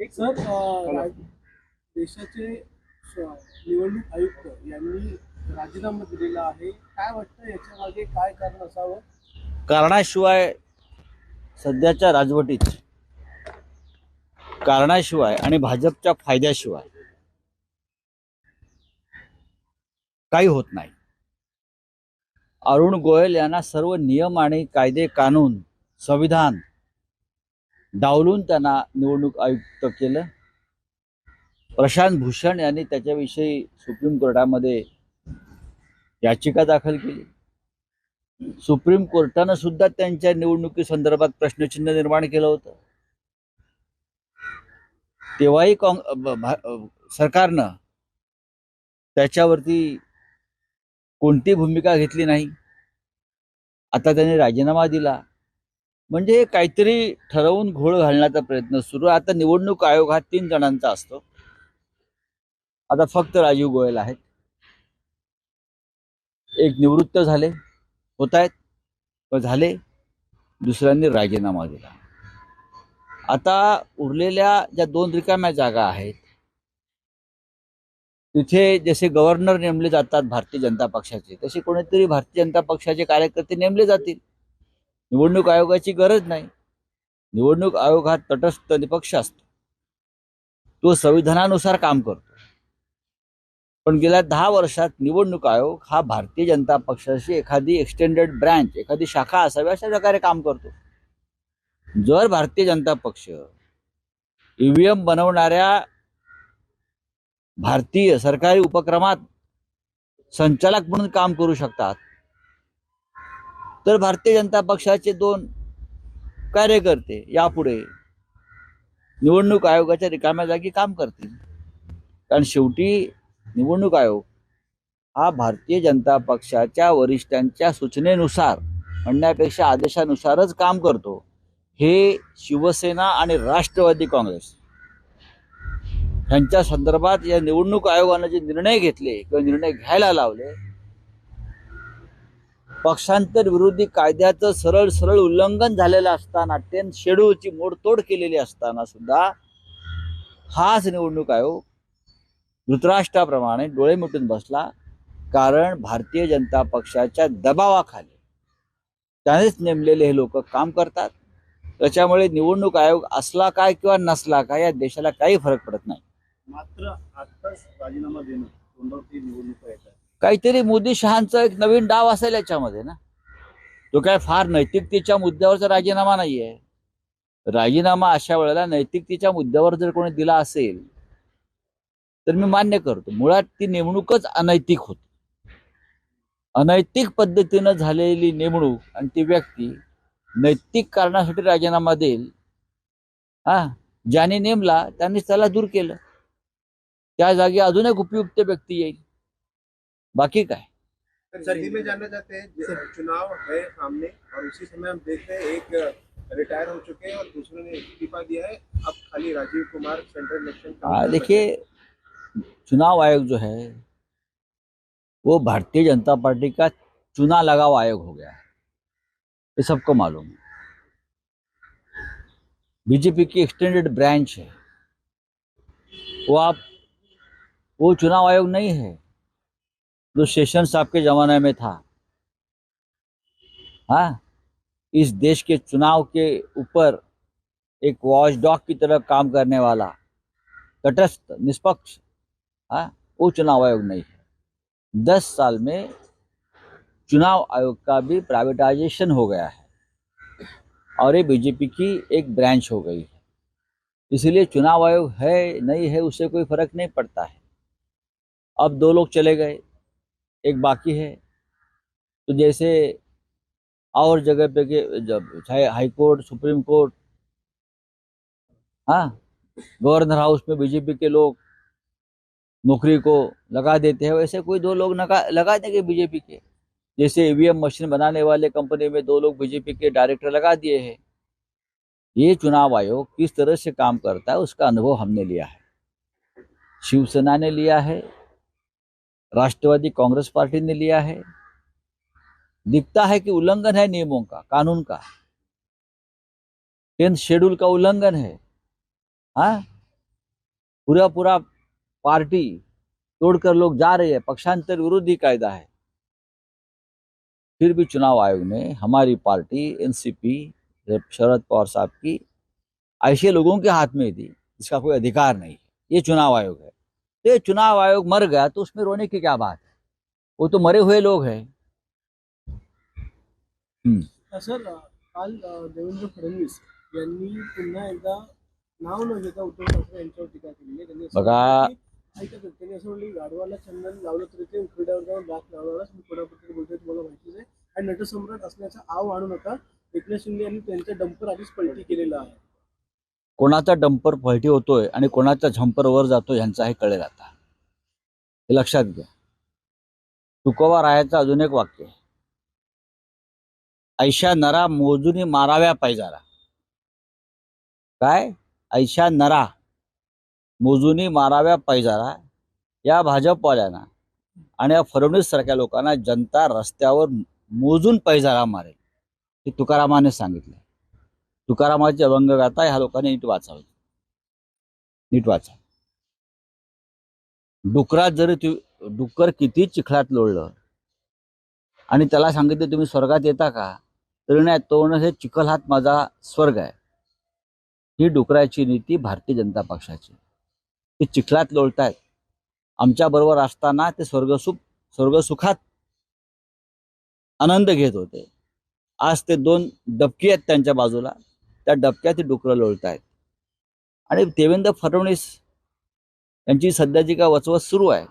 Sir अ, रा- देशाचे निवडणूक आयुक्त यांनी राजीनामा दिलेला आहे. काय वाटतं याच्या मागे काय कारण असावं? कारणाशिवाय सध्याच्या राजवटीत कारणाशिवाय आणि भाजपच्या फायद्याशिवाय काही होत नाही. अरुण गोयल यांना सर्व नियम आणि कायदे कानून संविधान डावलून त्यांना निवडणूक आयुक्त केलं. प्रशांत भूषण यांनी त्याच्याविषयी सुप्रीम कोर्टामध्ये याचिका दाखल केली. सुप्रीम कोर्टानं सुद्धा त्यांच्या निवडणुकी संदर्भात प्रश्नचिन्ह निर्माण केलं होतं. तेव्हाही काँग सरकारनं त्याच्यावरती कोणती भूमिका घेतली नाही. आता त्यांनी राजीनामा दिला. म्हणजे काहीतरी ठरवून घोळ घालण्याचा प्रयत्न सुरू आता निवडणूक आयोग हा तीन जणांचा असतो. आता फक्त राजीव गोयल आहेत. एक निवृत्त झाले होत आहेत व झाले. दुसऱ्यांनी राजीनामा दिला. आता उरलेल्या ज्या दोन रिकाम्या जागा आहेत तिथे जसे गव्हर्नर नेमले जातात भारतीय जनता पक्षाचे तसे कोणीतरी भारतीय जनता पक्षाचे कार्यकर्ते नेमले जातील. निवडणूक आयोगाची गरज नाही. निवडणूक आयोग हा तटस्थ निपक्ष असतो. तो संविधानानुसार काम करतो. पण गेल्या दहा वर्षात निवडणूक आयोग हा भारतीय जनता पक्षाची एखादी एक्सटेंडेड ब्रँच एखादी शाखा असावी अशा प्रकारे काम करतो. जर भारतीय जनता पक्ष ईव्हीएम बनवणाऱ्या भारतीय सरकारी उपक्रमात संचालक म्हणून काम करू शकतात तर भारतीय जनता पक्षाचे दोन कार्यकर्ते यापुढे निवडणूक आयोगाच्या रिकाम्या जागी काम करतील. कारण शेवटी निवडणूक आयोग हा भारतीय जनता पक्षाच्या वरिष्ठांच्या सूचनेनुसार म्हणण्यापेक्षा आदेशानुसारच काम करतो. हे शिवसेना आणि राष्ट्रवादी काँग्रेस यांच्या संदर्भात या निवडणूक आयोगानं जे निर्णय घेतले किंवा निर्णय घ्यायला लावले पक्षांतर विरोधी कायद्याचं सरळ सरळ उल्लंघन झालेलं असताना टेन शेड्यूलची मोडतोड केलेली असताना सुद्धा हाच निवडणूक आयोग धृतराष्ट्राप्रमाणे डोळे मिटून बसला. कारण भारतीय जनता पक्षाच्या दबावाखाली त्यानेच नेमलेले हे लोक काम करतात. त्याच्यामुळे निवडणूक आयोग असला काय किंवा नसला काय या देशाला काही फरक पडत नाही. मात्र आत्ताच राजीनामा देणं तोंडावरती निवडणुका येतात काहीतरी मोदी शहांचा एक नवीन डाव असेल याच्यामध्ये ना. तो काय फार नैतिकतेच्या मुद्द्यावरचा राजीनामा नाहीये. राजीनामा अशा वेळेला नैतिकतेच्या मुद्द्यावर जर कोणी दिला असेल तर मी मान्य करतो. मुळात ती नेमणूकच अनैतिक होती. अनैतिक पद्धतीनं झालेली नेमणूक आणि ती व्यक्ती नैतिक कारणासाठी राजीनामा देईल हा ज्याने नेमला त्यांनीच त्याला दूर केलं. त्या जागी अजून एक उपयुक्त व्यक्ती येईल. बाकी काय सर हिंदी में जानना चाहते हैं चुनाव है सामने और उसी समय हम देखते हैं एक रिटायर हो चुके हैं और दूसरे ने इस्तीफा दिया है। अब खाली राजीव कुमार सेंट्रल इलेक्शन हाँ देखिए चुनाव आयोग जो है वो भारतीय जनता पार्टी का चुना लगाव आयोग हो गया है। ये सबको मालूम है। बीजेपी की एक्सटेंडेड ब्रांच है। वो आप वो चुनाव आयोग नहीं है। जो शेषन साहब के जमाने में था। हाँ? इस देश के चुनाव के ऊपर एक वॉचडॉग की तरह काम करने वाला, तटस्थ, निष्पक्ष हाँ? वो चुनाव आयोग नहीं है। दस साल में चुनाव आयोग का भी प्राइवेटाइजेशन हो गया है और ये बीजेपी की एक ब्रांच हो गई है। इसलिए चुनाव आयोग है, नहीं है उससे कोई फ़र्क नहीं पड़ता है। अब दो लोग चले गए। एक बाकी है। तो जैसे और जगह पे के जब चाहे हाई कोर्ट, सुप्रीम कोर्ट हाँ गवर्नर हाउस में बीजेपी के लोग नौकरी को लगा देते हैं, वैसे कोई दो लोग लगा लगा देंगे बीजेपी के। जैसे ईवीएम मशीन बनाने वाले कंपनी में दो लोग बीजेपी के डायरेक्टर लगा दिए हैं। ये चुनाव आयोग किस तरह से काम करता है, उसका अनुभव हमने लिया है। शिवसेना ने लिया है राष्ट्रवादी कांग्रेस पार्टी ने लिया है। दिखता है कि उल्लंघन है नियमों का, कानून का। टेंथ शेड्यूल का उल्लंघन है। हाँ? पूरा पूरा पार्टी तोड़कर लोग जा रहे हैं। पक्षांतर विरोधी कायदा है। फिर भी चुनाव आयोग ने हमारी पार्टी, एनसीपी, शरद पवार साहब की ऐसे लोगों के हाथ में दी। जिसका कोई अधिकार नहीं ये चुनाव आयोग है। तो ये चुनाव आयोग मर गया तो उसमें रोने की क्या बात है? वो तो मरे हुए लोग हैं। सर काल देवेंद्र फडणवीस यांनी पुन्हा एकदा नाव न घेता उद्धव ठाकरे यांच्यावर टीका केली. आहे त्यांनी असं बघा. ऐका त्यांनी असं म्हटलं की गाढवाला चंदन लावलं तरी ते उघड्यावर जाऊन दात लावणारच मी कोणाबद्दल बोलतोय तुम्हाला माहितीच आहे आणि नटसम्राट असण्याचा आव आणू नका. एकनाथ शिंदे यांनी त्यांचं डंपर आधीच पलटी केलेलं आहे. कोणाचा डंपर पलटी होतोय आणि कोणाचा झंपर वर जातोय ह्यांचा हे कळेल आता. हे लक्षात घ्या. तुकोबा रायाचं अजून एक वाक्य. ऐशा नरा मोजुनी माराव्या पाहिजारा काय? ऐशा नरा मोजुनी माराव्या पाहिजारा या भाजपवाल्यांना आणि या फडणवीस सारख्या लोकांना जनता रस्त्यावर मोजून पैजारा मारेल. हे तुकारामाने सांगितलं तुकारामाचे अभंग गाता ह्या लोकांनी नीट वाचावे. नीट वाचा डुकरात जरी तु डुक्कर किती चिखलात लोळलं. आणि त्याला सांगितलं तुम्ही स्वर्गात येता का? तरी नाही तो हे चिखल हात माझा स्वर्ग आहे. ही डुकराची नीती भारतीय जनता पक्षाची. ते चिखलात लोळतायत. आमच्या बरोबर असताना ते स्वर्गसुख स्वर्गसुखात आनंद घेत होते. आज ते दोन डबकी आहेत त्यांच्या बाजूला. त्या डबक्यात डुकरं लोळत आहेत आणि देवेंद्र फडणवीस यांची सध्याची काय वचवच सुरू आहे?